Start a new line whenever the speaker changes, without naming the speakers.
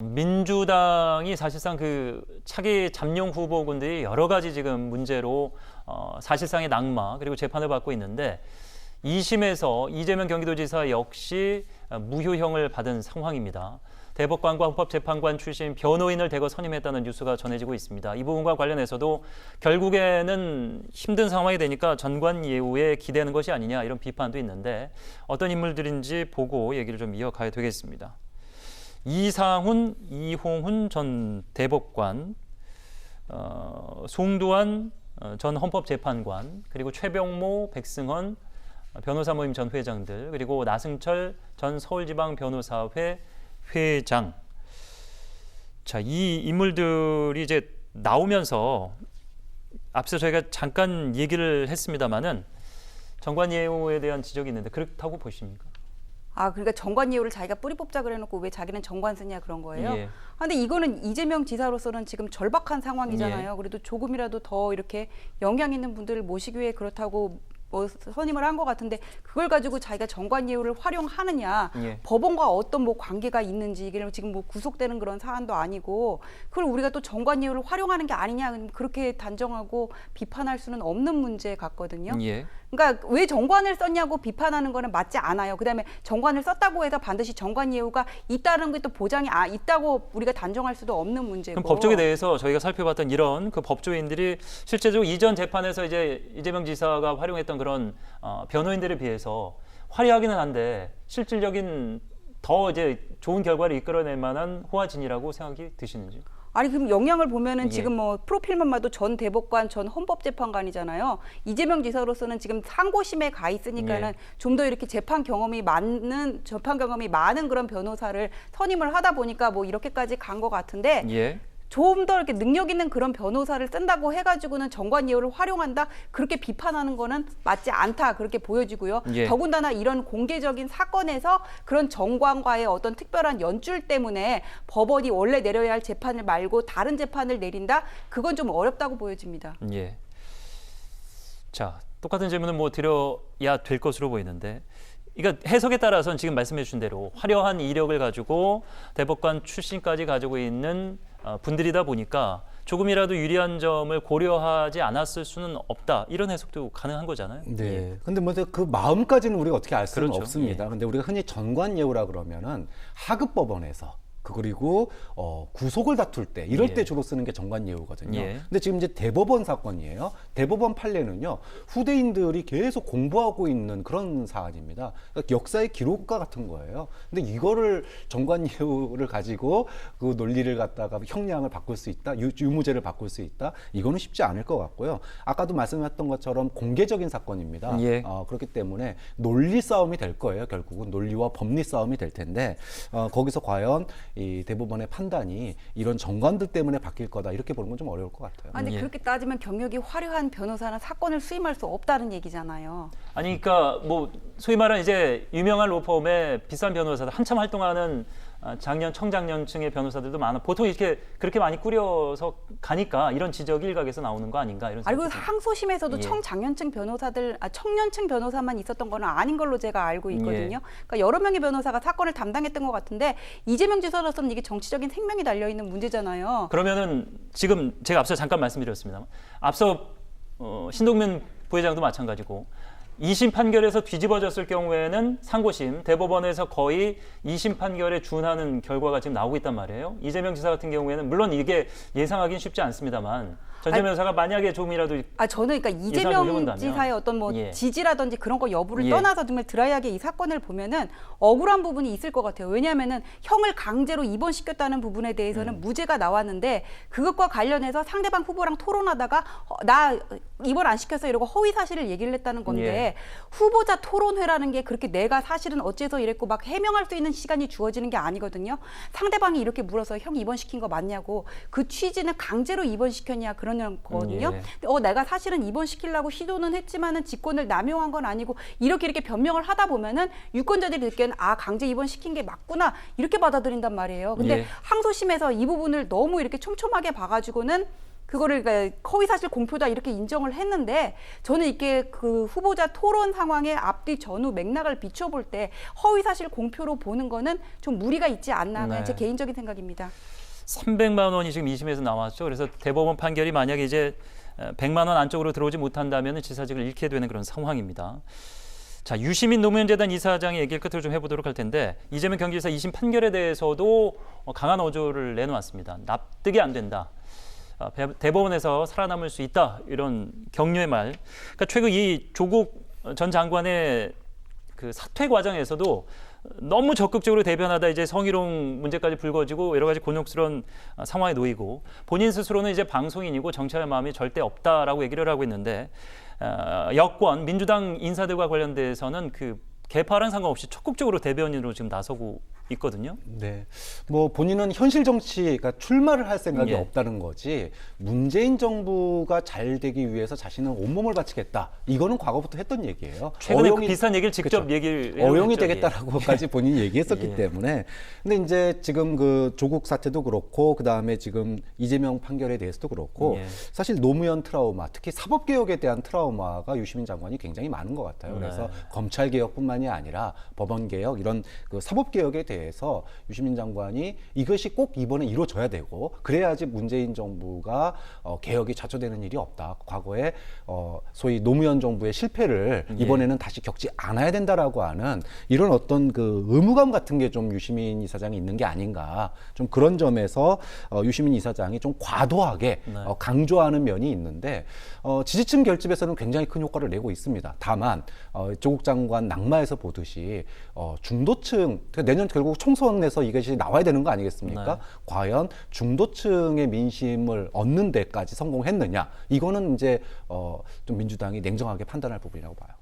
민주당이 사실상 그 차기 잠룡 후보군들이 여러 가지 지금 문제로 어, 사실상의 낙마 그리고 재판을 받고 있는데 2심에서 이재명 경기도지사 역시 어, 무효형을 받은 상황입니다. 대법관과 헌법재판관 출신 변호인을 대거 선임했다는 뉴스가 전해지고 있습니다. 이 부분과 관련해서도 결국에는 힘든 상황이 되니까 전관 예우에 기대는 것이 아니냐 이런 비판도 있는데 어떤 인물들인지 보고 얘기를 좀 이어가야 되겠습니다. 이상훈, 이홍훈 전 대법관, 어, 송두환 어, 전 헌법재판관, 그리고 최병모, 백승헌 변호사 모임 전 회장들, 그리고 나승철 전 서울지방변호사회 회장. 자, 이 인물들이 이제 나오면서 앞서 저희가 잠깐 얘기를 했습니다마는 정관예우에 대한 지적이 있는데 그렇다고 보십니까?
아, 그러니까 정관 예우를 자기가 뿌리 뽑자 그래놓고 왜 자기는 정관 쓰냐 그런 거예요.
예.
아, 근데 이거는 이재명 지사로서는 지금 절박한
예.
상황이잖아요. 그래도 조금이라도 더 이렇게 영향 있는 분들을 모시기 위해 그렇다고 뭐 선임을 한 것 같은데 그걸 가지고 자기가 정관 예우를 활용하느냐
예.
법원과 어떤 뭐 관계가 있는지 이게 지금 뭐 구속되는 그런 사안도 아니고 그걸 우리가 또 정관 예우를 활용하는 게 아니냐 그렇게 단정하고 비판할 수는 없는 문제 같거든요.
예.
그러니까 왜 정관을 썼냐고 비판하는 거는 맞지 않아요. 그다음에 정관을 썼다고 해서 반드시 정관 예우가 있다는 게 또 보장이 아 있다고 우리가 단정할 수도 없는 문제고.
그럼 법조에 대해서 저희가 살펴봤던 이런 그 법조인들이 실제적으로 이전 재판에서 이제 이재명 지사가 활용했던 그런 어, 변호인들에 비해서 화려하기는 한데 실질적인 더 이제 좋은 결과를 이끌어낼 만한 호화진이라고 생각이 드시는지?
아니 그럼 영향을 보면은
예.
지금 뭐 프로필만 봐도 전 대법관 전 헌법재판관이잖아요. 이재명 지사로서는 지금 상고심에 가 있으니까는
예.
좀더 이렇게 재판 경험이 많은 재판 경험이 많은 그런 변호사를 선임을 하다 보니까 뭐 이렇게까지 간 것 같은데
예.
좀 더 이렇게 능력 있는 그런 변호사를 쓴다고 해가지고는 정관 예우를 활용한다 그렇게 비판하는 거는 맞지 않다 그렇게 보여지고요.
예.
더군다나 이런 공개적인 사건에서 그런 정관과의 어떤 특별한 연줄 때문에 법원이 원래 내려야 할 재판을 말고 다른 재판을 내린다 그건 좀 어렵다고 보여집니다.
예. 자, 똑같은 질문은 뭐 드려야 될 것으로 보이는데, 그러니까 해석에 따라서는 지금 말씀해 주신 대로 화려한 이력을 가지고 대법관 출신까지 가지고 있는 어, 분들이다 보니까 조금이라도 유리한 점을 고려하지 않았을 수는 없다 이런 해석도 가능한 거잖아요. 예.
네. 근데 먼저 그 마음까지는 우리가 어떻게 알 수는
그렇죠.
없습니다. 근데 우리가 흔히 전관 예우라 그러면은 하급 법원에서 그 그리고 어, 구속을 다툴 때 이럴
예.
때 주로 쓰는 게 정관 예우거든요.
예.
근데 지금 이제 대법원 사건이에요. 대법원 판례는요 후대인들이 계속 공부하고 있는 그런 사안입니다. 그러니까 역사의 기록과 같은 거예요. 근데 이거를 정관 예우를 가지고 그 논리를 갖다가 형량을 바꿀 수 있다, 유, 유무죄를 바꿀 수 있다, 이거는 쉽지 않을 것 같고요. 아까도 말씀했던 것처럼 공개적인 사건입니다.
예.
어, 그렇기 때문에 논리 싸움이 될 거예요. 결국은 논리와 법리 싸움이 될 텐데 어, 거기서 과연 이 대법원의 판단이 이런 정관들 때문에 바뀔 거다 이렇게 보는 건 좀 어려울 것 같아요.
아니
예.
그렇게 따지면 경력이 화려한 변호사는 사건을 수임할 수 없다는 얘기잖아요.
아니 그러니까 뭐 소위 말하는 이제 유명한 로펌의 비싼 변호사들 한참 활동하는 아, 장년 청장년층의 변호사들도 많아. 보통 이렇게 그렇게 많이 꾸려서 가니까 이런 지적이 일각에서 나오는 거 아닌가 이런
알고. 항소심에서도
예.
청장년층 변호사들, 아, 청년층 변호사만 있었던 거는 아닌 걸로 제가 알고 있거든요. 그러니까 여러 명의 변호사가 사건을 담당했던 것 같은데 이재명 지사로서는 이게 정치적인 생명이 달려 있는 문제잖아요.
그러면은 지금 제가 앞서 잠깐 말씀드렸습니다. 앞서 어, 신동민 부회장도 마찬가지고 2심 판결에서 뒤집어졌을 경우에는 상고심 대법원에서 거의 2심 판결에 준하는 결과가 지금 나오고 있단 말이에요. 이재명 지사 같은 경우에는 물론 이게 예상하기는 쉽지 않습니다만 전재 변호사가 만약에 조금이라도
아 저는 그러니까 이재명. 지사의 어떤 뭐
예.
지지라든지 그런 거 여부를
예.
떠나서 정말 드라이하게 이 사건을 보면은 억울한 부분이 있을 것 같아요. 왜냐하면은 형을 강제로 입원시켰다는 부분에 대해서는
음.
무죄가 나왔는데 그것과 관련해서 상대방 후보랑 토론하다가 어, 나 입원 안 시켰어 이러고 허위 사실을 얘기를 했다는 건데
예.
후보자 토론회라는 게 그렇게 내가 사실은 어째서 이랬고 막 해명할 수 있는 시간이 주어지는 게 아니거든요. 상대방이 이렇게 물어서 형 입원시킨 거 맞냐고 그 취지는 강제로 입원시켰냐 그러는 거거든요.
예.
어 내가 사실은 입원시키려고 시도는 했지만은 직권을 남용한 건 아니고 이렇게 이렇게 변명을 하다 보면은 유권자들이 듣기에는 아 강제 입원시킨 게 맞구나 이렇게 받아들인단 말이에요. 근데
예.
항소심에서 이 부분을 너무 이렇게 촘촘하게 봐가지고는 그거를 그러니까 허위 사실 공표다 이렇게 인정을 했는데 저는 이게 그 후보자 토론 상황의 앞뒤 전후 맥락을 비춰볼 때 허위 사실 공표로 보는 거는 좀 무리가 있지 않나 그냥
네.
제 개인적인 생각입니다.
300만 원이 지금 2심에서 나왔죠. 그래서 대법원 판결이 만약에 이제 어, 100만 원 안쪽으로 들어오지 못한다면 지사직을 잃게 되는 그런 상황입니다. 자, 유시민 노무현재단 이사장의 얘기를 끝으로 좀 해보도록 할 텐데 이재명 경기지사 2심 판결에 대해서도 어, 강한 어조를 내놓았습니다. 납득이 안 된다. 아, 배- 대법원에서 살아남을 수 있다 이런 격려의 말. 그러니까 최근 이 조국 전 장관의 그 사퇴 과정에서도 너무 적극적으로 대변하다 이제 성희롱 문제까지 불거지고 여러 가지 곤욕스러운 어, 상황에 놓이고 본인 스스로는 이제 방송인이고 정치할 마음이 절대 없다라고 얘기를 하고 있는데 어, 여권 민주당 인사들과 관련돼서는 그 개파랑 상관없이 적극적으로 대변인으로 지금 나서고 있거든요.
네. 뭐 본인은 현실 정치, 그러니까 출마를 할 생각이
예.
없다는 거지. 문재인 정부가 잘 되기 위해서 자신은 온몸을 바치겠다. 이거는 과거부터 했던 얘기예요.
최근에 그
어용이-
비슷한 얘기를 직접
그쵸.
얘기를
어용이
했죠. 예.
되겠다라고까지 본인이 얘기했었기
예.
때문에 근데 이제 지금 그 조국 사태도 그렇고 그 다음에 지금 이재명 판결에 대해서도 그렇고
예.
사실 노무현 트라우마 특히 사법 개혁에 대한 트라우마가 유시민 장관이 굉장히 많은 것 같아요.
네.
그래서 검찰 개혁뿐만이 아니라 법원 개혁 이런 그 사법 개혁에 대해 서 유시민 장관이 이것이 꼭 이번에 이루어져야 되고 그래야지 문재인 정부가 어, 개혁이 좌초되는 일이 없다. 과거에 어, 소위 노무현 정부의 실패를
예.
이번에는 다시 겪지 않아야 된다라고 하는 이런 어떤 그 의무감 같은 게 좀 유시민 이사장이 있는 게 아닌가 좀 그런 점에서 어, 유시민 이사장이 좀 과도하게
네.
어, 강조하는 면이 있는데 어, 지지층 결집에서는 굉장히 큰 효과를 내고 있습니다. 다만 어, 조국 장관 낙마에서 보듯이 어, 중도층 그러니까 내년 결국 총선에서 이것이 나와야 되는 거 아니겠습니까?
네.
과연 중도층의 민심을 얻는 데까지 성공했느냐 이거는 이제 어, 좀 민주당이 냉정하게 판단할 부분이라고 봐요.